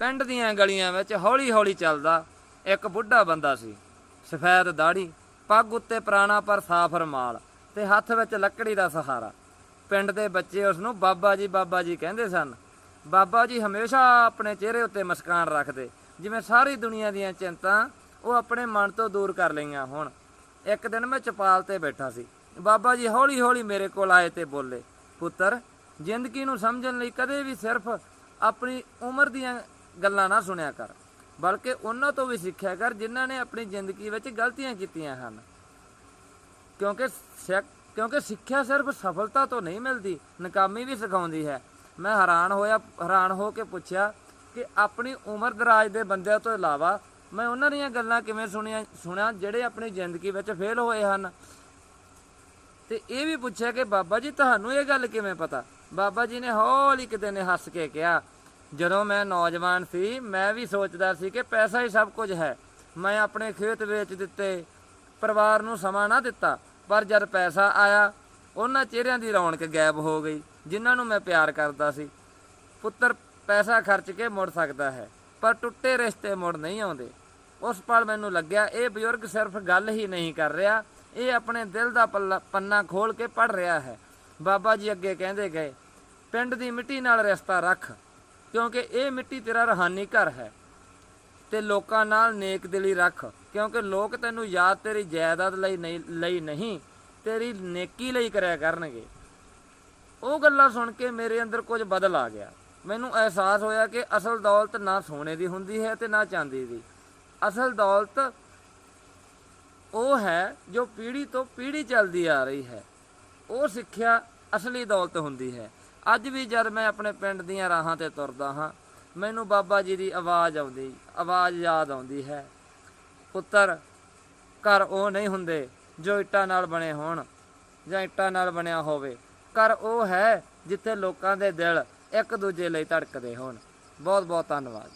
ਪਿੰਡ ਦੀਆਂ ਗਲੀਆਂ ਵਿੱਚ ਹੌਲੀ-ਹੌਲੀ ਚੱਲਦਾ ਇੱਕ ਬੁੱਢਾ ਬੰਦਾ ਸੀ। ਸਫੈਦ ਦਾੜੀ ਪੱਗ ਉੱਤੇ ਪੁਰਾਣਾ ਪਰ ਸਾਫ਼ ਰਮਾਲ ਤੇ ਹੱਥ ਵਿੱਚ ਲੱਕੜੀ ਦਾ ਸਹਾਰਾ। ਪਿੰਡ ਦੇ ਬੱਚੇ ਉਸ ਨੂੰ ਬਾਬਾ ਜੀ ਬਾਬਾ ਜੀ ਕਹਿੰਦੇ ਸਨ, ਬਾਬਾ ਜੀ ਹਮੇਸ਼ਾ ਆਪਣੇ ਚਿਹਰੇ ਉੱਤੇ ਮੁਸਕਾਨ ਰੱਖਦੇ, ਜਿਵੇਂ ਸਾਰੀ ਦੁਨੀਆ ਦੀਆਂ ਚਿੰਤਾ ਉਹ ਆਪਣੇ ਮਨ ਤੋਂ ਦੂਰ ਕਰ ਲਈਆਂ ਹੋਣ। ਇੱਕ ਦਿਨ ਮੈਂ ਚਪਾਲ ਤੇ ਬੈਠਾ ਸੀ। ਬਾਬਾ ਜੀ ਹੌਲੀ-ਹੌਲੀ ਮੇਰੇ ਕੋਲ ਆਏ ਤੇ ਬੋਲੇ, ਪੁੱਤਰ, ਜ਼ਿੰਦਗੀ ਨੂੰ ਸਮਝਣ ਲਈ ਕਦੇ ਵੀ ਸਿਰਫ ਆਪਣੀ ਉਮਰ ਦੀਆਂ ਗੱਲਾਂ ਨਾ ਸੁਣਿਆ ਕਰ। ਬਲਕਿ ਉਹਨਾਂ ਤੋਂ ਵੀ ਸਿੱਖਿਆ ਕਰ ਜਿਨ੍ਹਾਂ ਨੇ ਆਪਣੀ ਜ਼ਿੰਦਗੀ ਵਿੱਚ ਗਲਤੀਆਂ ਕੀਤੀਆਂ ਹਨ। ਕਿਉਂਕਿ ਕਿਉਂਕਿ ਸਿੱਖਿਆ ਸਿਰਫ ਸਫਲਤਾ ਤੋਂ ਨਹੀਂ ਮਿਲਦੀ, ਨਕਾਮੀ ਵੀ ਸਿਖਾਉਂਦੀ ਹੈ। ਮੈਂ ਹੈਰਾਨ ਹੋਇਆ, ਹੈਰਾਨ ਹੋ ਕੇ ਪੁੱਛਿਆ ਕਿ ਆਪਣੀ ਉਮਰ ਦਰਾਜ ਦੇ ਬੰਦਿਆਂ ਤੋਂ ਇਲਾਵਾ ਮੈਂ ਉਹਨਾਂ ਦੀਆਂ ਗੱਲਾਂ ਕਿਵੇਂ ਸੁਣੀਆਂ ਸੁਣਿਆ ਜਿਹੜੇ ਆਪਣੀ ਜ਼ਿੰਦਗੀ ਵਿੱਚ ਫੇਲ ਹੋਏ ਹਨ? ਤੇ ਇਹ ਵੀ ਪੁੱਛਿਆ ਕਿ ਬਾਬਾ ਜੀ, ਤੁਹਾਨੂੰ ਇਹ ਗੱਲ ਕਿਵੇਂ ਪਤਾ? ਬਾਬਾ ਜੀ ਨੇ ਹੌਲੀ ਕਿਤੇ ਨੇ ਹੱਸ ਕੇ ਕਿਹਾ ਜਦੋਂ ਮੈਂ ਨੌਜਵਾਨ ਸੀ, ਮੈਂ ਵੀ ਸੋਚਦਾ ਸੀ ਕਿ ਪੈਸਾ ਹੀ ਸਭ ਕੁਝ ਹੈ। ਮੈਂ ਆਪਣੇ ਖੇਤ ਵੇਚ ਦਿੱਤੇ, ਪਰਿਵਾਰ ਨੂੰ ਸਮਾਂ ਨਾ ਦਿੱਤਾ। ਪਰ ਜਦ ਪੈਸਾ ਆਇਆ, ਉਹਨਾਂ ਚਿਹਰਿਆਂ ਦੀ ਰੌਣਕ ਗਾਇਬ ਹੋ ਗਈ, ਜਿਨ੍ਹਾਂ ਨੂੰ ਮੈਂ ਪਿਆਰ ਕਰਦਾ ਸੀ। ਪੁੱਤਰ ਪੈਸਾ ਖਰਚ ਕੇ ਮੁੜ ਸਕਦਾ ਹੈ, ਪਰ ਟੁੱਟੇ ਰਿਸ਼ਤੇ ਮੁੜ ਨਹੀਂ ਆਉਂਦੇ। ਉਸ ਪਲ ਮੈਨੂੰ ਲੱਗਿਆ, ਇਹ ਬਜ਼ੁਰਗ ਸਿਰਫ ਗੱਲ ਹੀ ਨਹੀਂ ਕਰ ਰਿਹਾ। ਇਹ ਆਪਣੇ ਦਿਲ ਦਾ ਪੱਲਾ- ਪੰਨਾ ਖੋਲ ਕੇ ਪੜ ਰਿਹਾ ਹੈ। ਬਾਬਾ ਜੀ ਅੱਗੇ ਕਹਿੰਦੇ ਗਏ, ਪਿੰਡ ਦੀ ਮਿੱਟੀ ਨਾਲ ਰਿਸ਼ਤਾ ਰੱਖ। ਕਿਉਂਕਿ ਇਹ ਮਿੱਟੀ ਤੇਰਾ ਰਹਾਨੀ ਘਰ ਹੈ। ਤੇ ਲੋਕਾਂ ਨਾਲ ਨੇਕ ਦਿਲੀ ਰੱਖ, ਕਿਉਂਕਿ ਲੋਕ ਤੈਨੂੰ ਯਾਦ ਤੇਰੀ ਜਾਇਦਾਦ ਲਈ ਨਹੀਂ ਲਈ ਨਹੀਂ, ਤੇਰੀ ਨੇਕੀ ਲਈ ਕਰਿਆ ਕਰਨਗੇ। ਉਹ ਗੱਲਾਂ ਸੁਣ ਕੇ ਮੇਰੇ ਅੰਦਰ ਕੁਝ ਬਦਲ ਆ ਗਿਆ। ਮੈਨੂੰ ਅਹਿਸਾਸ ਹੋਇਆ ਕਿ ਅਸਲ ਦੌਲਤ ਨਾ ਸੋਨੇ ਦੀ ਹੁੰਦੀ ਹੈ ਤੇ ਨਾ ਚਾਂਦੀ ਦੀ। ਅਸਲ ਦੌਲਤ ਉਹ ਹੈ ਜੋ ਪੀੜ੍ਹੀ ਤੋਂ ਪੀੜ੍ਹੀ ਚੱਲਦੀ ਆ ਰਹੀ ਹੈ। ਉਹ ਸਿੱਖਿਆ ਅਸਲੀ ਦੌਲਤ ਹੁੰਦੀ ਹੈ। ਅੱਜ ਵੀ ਜਦ ਮੈਂ ਆਪਣੇ ਪਿੰਡ ਦੀਆਂ ਰਾਹਾਂ ਤੇ ਤੁਰਦਾ ਹਾਂ, ਮੈਨੂੰ ਬਾਬਾ ਜੀ ਦੀ ਆਵਾਜ਼ ਆਉਂਦੀ, ਆਵਾਜ਼ ਯਾਦ ਆਉਂਦੀ ਹੈ। ਪੁੱਤਰ, ਘਰ ਉਹ ਨਹੀਂ ਹੁੰਦੇ ਜੋ ਇੱਟਾਂ ਨਾਲ ਬਣੇ ਹੋਣ ਜਾਂ ਇੱਟਾਂ ਨਾਲ ਬਣਿਆ ਹੋਵੇ। ਘਰ ਉਹ ਹੈ ਜਿੱਥੇ ਲੋਕਾਂ ਦੇ ਦਿਲ ਇੱਕ ਦੂਜੇ ਲਈ ਧੜਕਦੇ ਹੋਣ। ਬਹੁਤ ਬਹੁਤ ਧੰਨਵਾਦ।